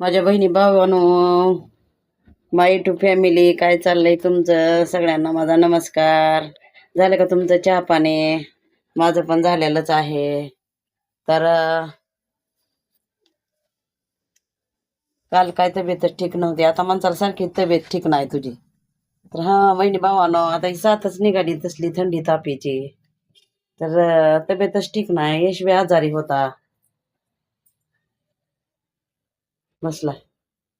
माझ्या बहिणी भावानो माय to family काय चाललंय तुमचं? सगळ्यांना माझा नमस्कार. झालं का तुमचं चहा पाणी? माझं पण झालेलंच आहे. तर काल काय तब्येतच ठीक नव्हती. आता माणसाला सारखी तब्येत ठीक नाही तुझी. तर हा बहिणी भावानो आता ही सातच निघाली तसली थंडी तापीची. तर तब्येतच ठीक नाही. यशवी आजारी होता. बसला.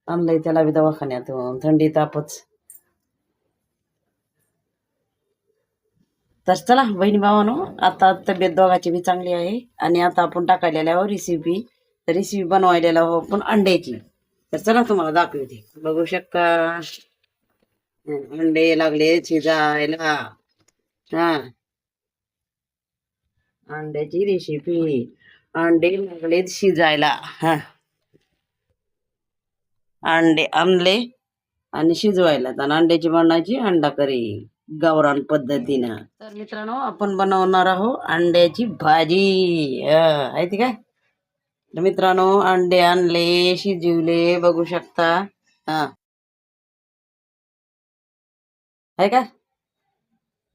आणलंय त्याला बी दवाखान्यातून थंडी तापच. तर चला बहिणी भावानो आता तब्येत दोघाची बी चांगली आहे. आणि आता आपण टाकायलेल्या आहोत रेसिपी रेसिपी बनवायला आहोत आपण अंड्याची तर चला तुम्हाला दाखवते. बघू शकता. अंडे लागले शिजायला. हा. अंड्याची रेसिपी अंडे लागले शिजायला. हा. अंडे आणले आणि शिजवायला. आणि अंड्याची बनवायची अंडा करी. गावरान पद्धतीनं. तर मित्रांनो आपण बनवणार आहोत अंड्याची भाजी. आहे ती काय? तर मित्रांनो अंडे आणले शिजवले बघू शकता. हा आहे का?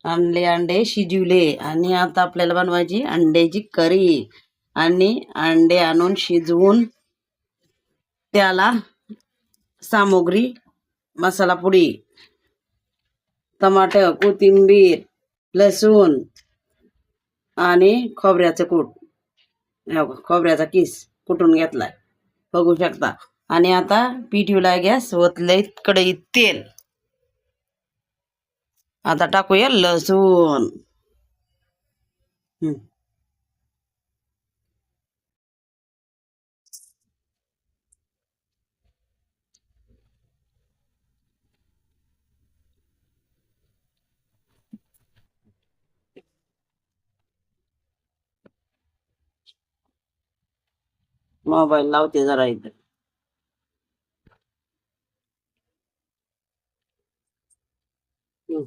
आणले अंडे शिजवले. आणि आता आपल्याला बनवायची अंड्याची करी. आणि अंडे आणून शिजवून त्याला सामग्री मसाला पुडी टमाटर कोथिंबीर लसूण आणि खोबऱ्याचं कूट. खोबऱ्याचा किस कुटून घेतलाय. बघू शकता. आणि आता पिठीला गॅस ओतलंय कढईत तेल. आता टाकूया लसूण. मोबाईल लावते जरा इथं. हं.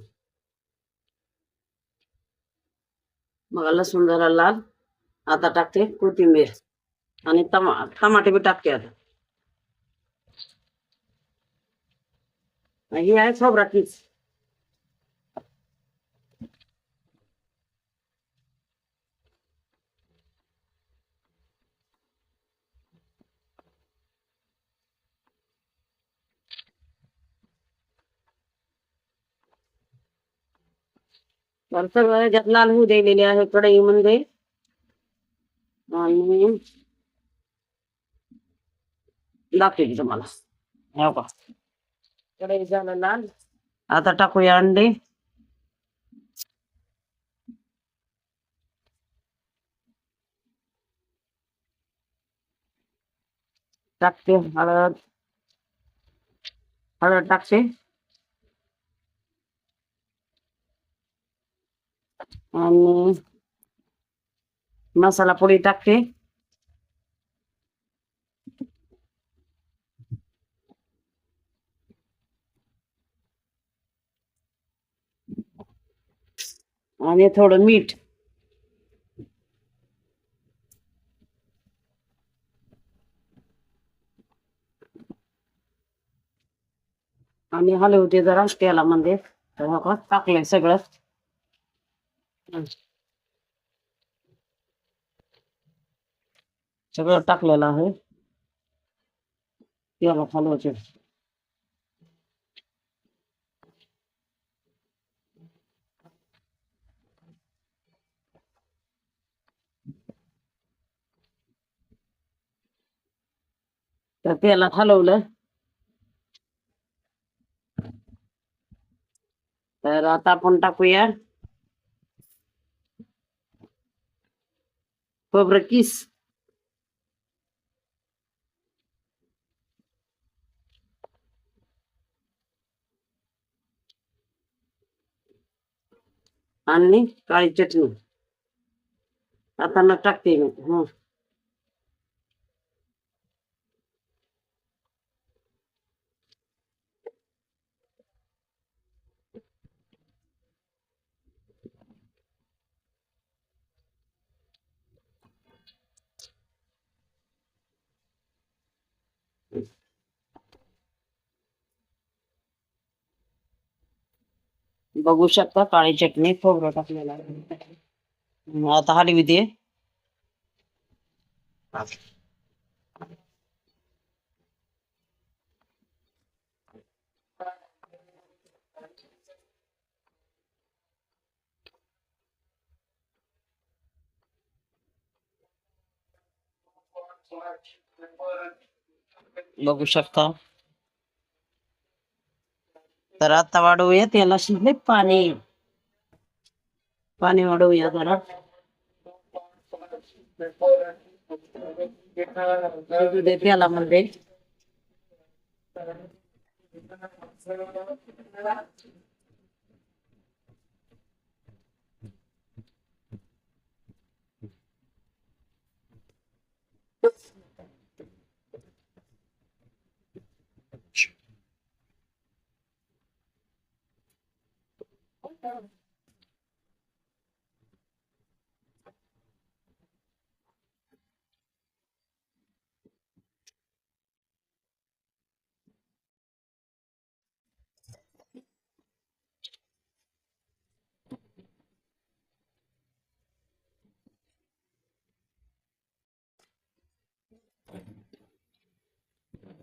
मग लसूण जरा लाल. आता टाकते कोथिंबीर. आणि टमा टमाटे बी टाकते आता. ही आहे खोबरा किस तर लाल होऊ दिलेले आहे कढई कढईमध्ये आणि दाखवते तुम्हाला. हो का कढई झालं लाल. आता टाकूया अंडे. टाकते हळद. हळद टाकते. आणि मसाला पोळी टाकते. आणि थोडं मीठ. आणि हलवते जरा तेलामध्ये. तर टाकलंय सगळं. सगळं टाकलेलं आहे. तेला हलवायचे तर तेलात हलवलं. तर आता आपण टाकूया. खोबरं किस आणि काळी चटणी आता न टाकते बघू शकता काळी चटणी खोबरं टाकलेला आता हलवी दे March, बघू शकता. तर आता वाढवूया त्याला शिजले पाणी. पाणी वाढवूया जरा. त्याला म्हणजे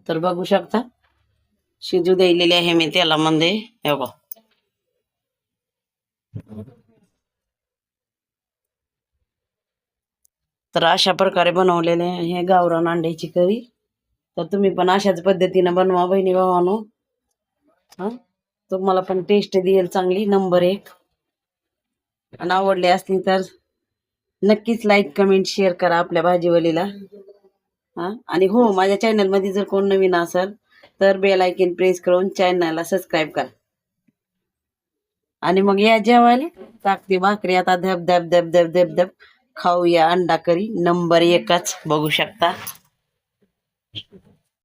तर बघू शकता. शिजू द्यायलेली आहे मी तेलामध्ये. हे बघ. तर अशा प्रकारे बनवलेले हे गावरान अंड्याची करी. तर तुम्ही पण अशाच पद्धतीने बनवा बहिणी भावानो. हा? तुम्हाला पण टेस्ट देईल चांगली. नंबर एक. आणि आवडले असतील तर नक्कीच लाईक कमेंट शेअर करा आपल्या भाजीवलीला. हा? आणि हो माझ्या चॅनलमध्ये जर कोण नवीन असेल तर बेल आयकन प्रेस करून चॅनलला सबस्क्राईब करा. आणि मग या जेवायला टाकते भाकरी. आता धब धब धब धब धब धब. खाऊया अंडा करी. नंबर एकच बघू शकता.